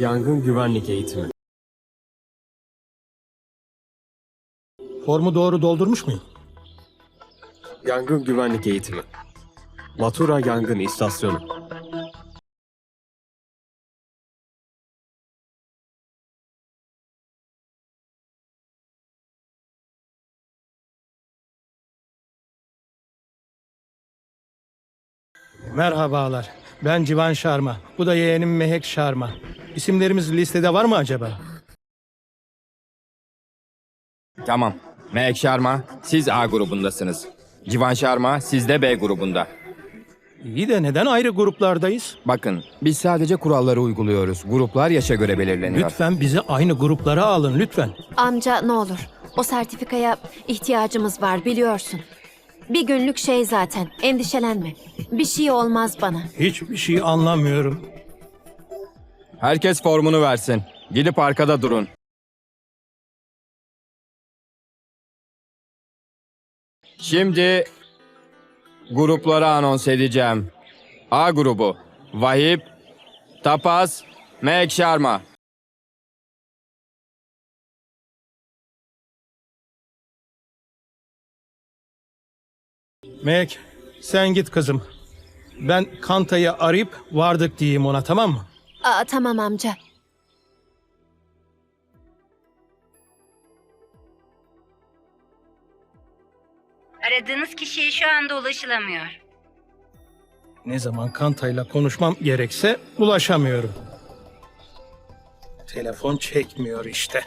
Yangın güvenlik eğitimi. Formu doğru doldurmuş muyum? Yangın güvenlik eğitimi. Matura Yangın İstasyonu. Merhabalar. Ben Civan Şarma. Bu da yeğenim Mehek Şarma. İsimlerimiz listede var mı acaba? Tamam. Melek Şarma, siz A grubundasınız. Civan Şarma, siz de B grubunda. İyi de neden ayrı gruplardayız? Bakın, biz sadece kuralları uyguluyoruz. Gruplar yaşa göre belirleniyor. Lütfen bizi aynı gruplara alın lütfen. Amca ne olur. O sertifikaya ihtiyacımız var biliyorsun. Bir günlük şey zaten. Endişelenme. Bir şey olmaz bana. Hiçbir şey anlamıyorum. Herkes formunu versin. Gidip arkada durun. Şimdi grupları anons edeceğim. A grubu Vahip, Tapaz, Melek Şarma. Mehek sen git kızım. Ben Kanta'yı arayıp vardık diyeyim ona tamam mı? Aa, tamam amca. Aradığınız kişiye şu anda ulaşılamıyor. Ne zaman Kanta'yla konuşmam gerekse ulaşamıyorum. Telefon çekmiyor işte.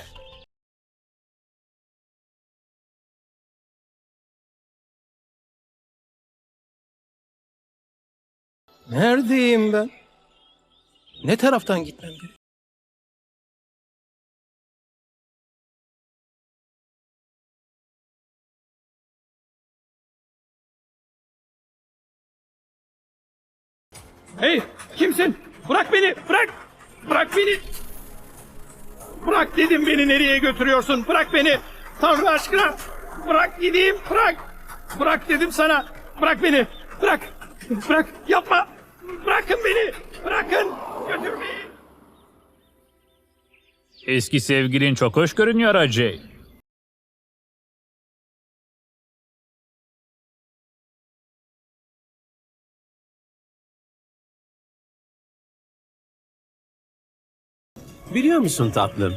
Neredeyim ben? Ne taraftan gitmem gerek? Hey, kimsin? Bırak beni, bırak! Bırak beni! Bırak dedim beni nereye götürüyorsun? Bırak beni! Tanrı aşkına! Bırak gideyim, bırak! Bırak dedim sana! Bırak beni! Bırak! Bırak! Yapma! Bırakın beni! Bırakın! Götürmeyin! Eski sevgilin çok hoş görünüyor Acey. Biliyor musun tatlım?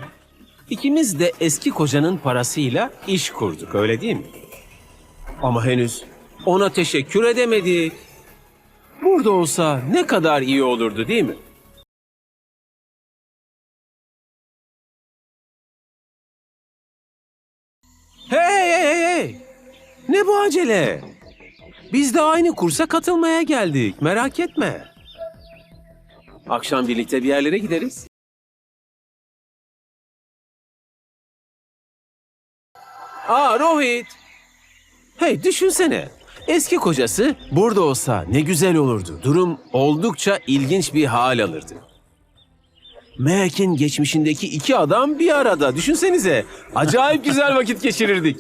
İkimiz de eski kocanın parasıyla iş kurduk öyle değil mi? Ama henüz ona teşekkür edemedik. Burada olsa ne kadar iyi olurdu değil mi? Hey hey hey hey! Ne bu acele? Biz de aynı kursa katılmaya geldik. Merak etme. Akşam birlikte bir yerlere gideriz. Aa Rohit. Hey düşünsene. Eski kocası burada olsa ne güzel olurdu. Durum oldukça ilginç bir hal alırdı. Mehek'in geçmişindeki iki adam bir arada. Düşünsenize. Acayip güzel vakit geçirirdik.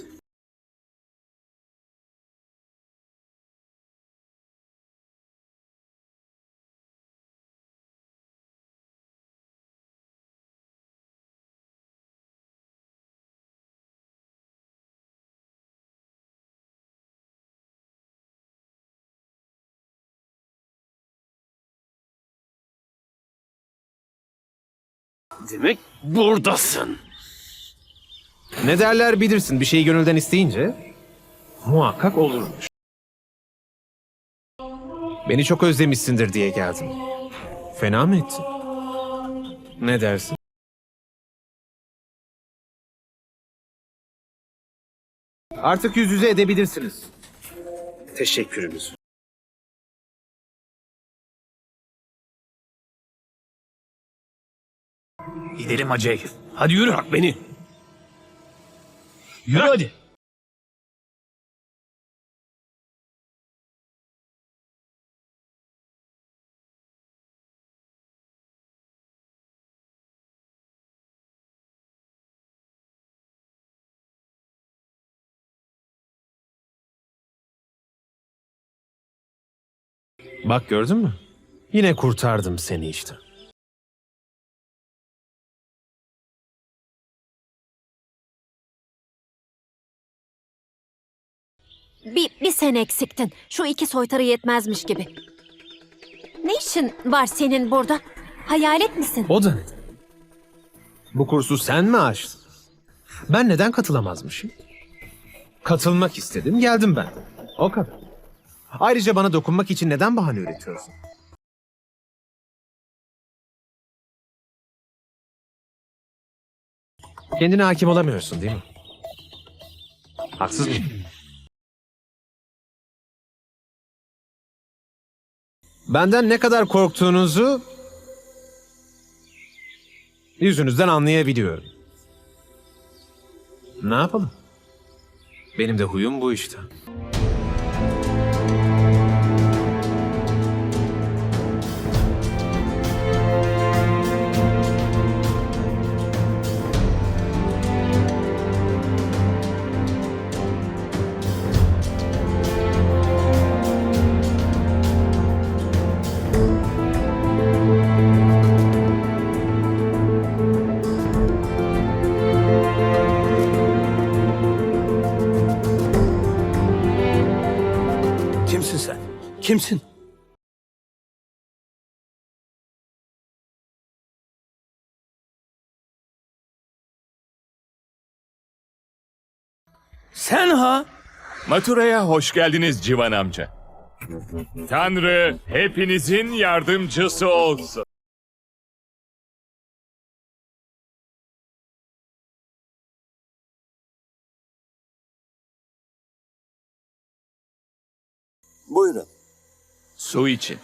Demek buradasın. Ne derler bilirsin bir şeyi gönülden isteyince muhakkak olurmuş. Beni çok özlemişsindir diye geldim. Fena mı ettin? Ne dersin? Artık yüz yüze edebilirsiniz. Teşekkürümüz. Gidelim Acey. Hadi yürü. Bırak beni. Yürü hadi. Bak gördün mü? Yine kurtardım seni işte. Bir, bir sen eksiktin. Şu iki soytarı yetmezmiş gibi. Ne işin var senin burada? Hayalet misin? O da? Bu kursu sen mi açtın? Ben neden katılamazmışım? Katılmak istedim, geldim ben. O kadar. Ayrıca bana dokunmak için neden bahane üretiyorsun? Kendine hakim olamıyorsun değil mi? Haksız mıyım? Benden ne kadar korktuğunuzu yüzünüzden anlayabiliyorum. Ne yapalım? Benim de huyum bu işte. Kimsin? Sen ha? Matura'ya hoş geldiniz Civan amca. Tanrı hepinizin yardımcısı olsun. Buyurun. Su için.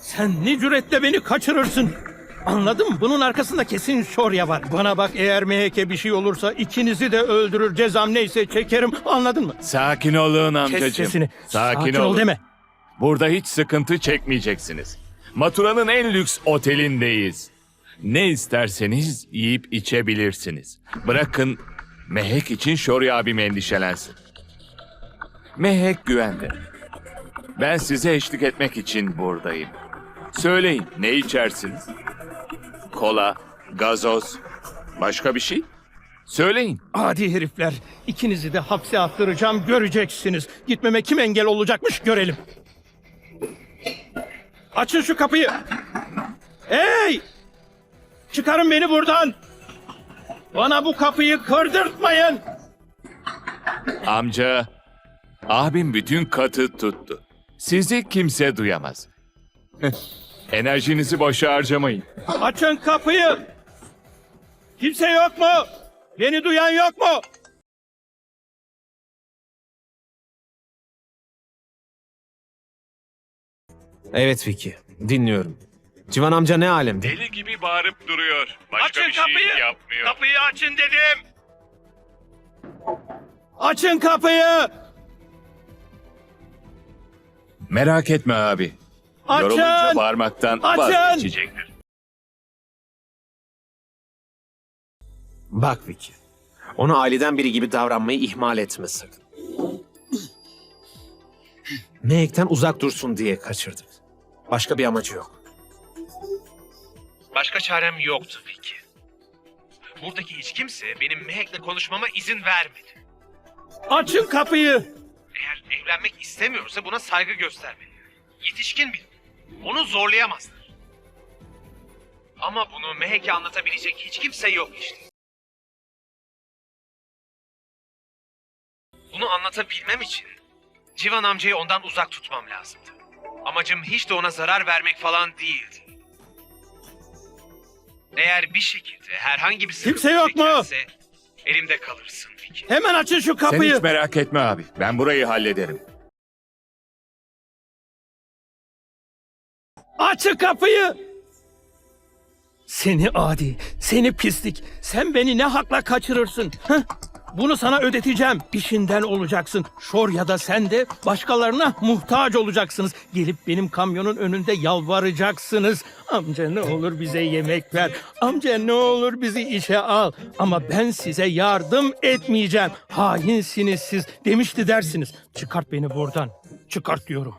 Sen ne cüretle beni kaçırırsın? Anladın mı? Bunun arkasında kesin Şorya var. Bana bak eğer Mehek'e bir şey olursa ikinizi de öldürür. Cezam neyse çekerim. Anladın mı? Sakin olun amcacığım. Kes sesini. Sakin, ol olun. deme. Burada hiç sıkıntı çekmeyeceksiniz. Matura'nın en lüks otelindeyiz. Ne isterseniz yiyip içebilirsiniz. Bırakın Mehek için Şori abim endişelensin. Mehek güvende. Ben size eşlik etmek için buradayım. Söyleyin ne içersiniz? Kola, gazoz, başka bir şey? Söyleyin. Adi herifler. İkinizi de hapse attıracağım göreceksiniz. Gitmeme kim engel olacakmış görelim. Açın şu kapıyı. Hey! Çıkarın beni buradan. Bana bu kapıyı kırdırtmayın. Amca, abim bütün katı tuttu. Sizi kimse duyamaz. Enerjinizi boşa harcamayın. Açın kapıyı. Kimse yok mu? Beni duyan yok mu? Evet Vicky, dinliyorum. Civan amca ne alemde? Deli gibi bağırıp duruyor. Başka açın bir şey kapıyı. yapmıyor. Kapıyı açın dedim. Açın kapıyı. Merak etme abi. Yorulunca Açın. bağırmaktan Açın! vazgeçecektir. Bak Vicky, ona aileden biri gibi davranmayı ihmal etme sakın. Mehek'ten uzak dursun diye kaçırdık. Başka bir amacı yok. Başka çarem yoktu Vicky. Buradaki hiç kimse benim Mehek'le konuşmama izin vermedi. Açın kapıyı. Eğer evlenmek istemiyorsa buna saygı göstermeli. Yetişkin biri. Onu zorlayamazlar. Ama bunu Mehek'e anlatabilecek hiç kimse yok işte. Bunu anlatabilmem için Civan amcayı ondan uzak tutmam lazımdı. Amacım hiç de ona zarar vermek falan değildi. Eğer bir şekilde herhangi bir sıkıntı Kimse yok mu? çekerse elimde kalırsın Vicky. Hemen açın şu Sen kapıyı. hiç merak etme abi. Ben burayı hallederim. Açın kapıyı. Seni adi, seni pislik. Sen beni ne hakla kaçırırsın? Heh? Bunu sana ödeteceğim. İşinden olacaksın. Şor ya da sen de başkalarına muhtaç olacaksınız. Gelip benim kamyonun önünde yalvaracaksınız. Amca ne olur bize yemek ver. Amca ne olur bizi işe al. Ama ben size yardım etmeyeceğim. Hainsiniz siz demişti dersiniz. Çıkart beni buradan. Çıkart diyorum.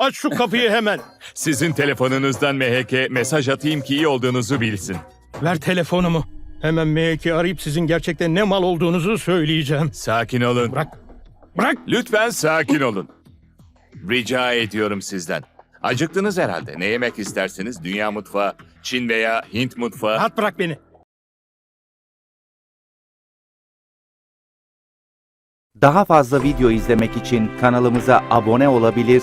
Aç şu kapıyı hemen. Sizin telefonunuzdan MHK mesaj atayım ki iyi olduğunuzu bilsin. Ver telefonumu. Hemen M2 arayıp sizin gerçekten ne mal olduğunuzu söyleyeceğim. Sakin olun. Bırak. Bırak. Lütfen sakin olun. Rica ediyorum sizden. Acıktınız herhalde. Ne yemek istersiniz? Dünya mutfağı, Çin veya Hint mutfağı. Rahat bırak beni. Daha fazla video izlemek için kanalımıza abone olabilir,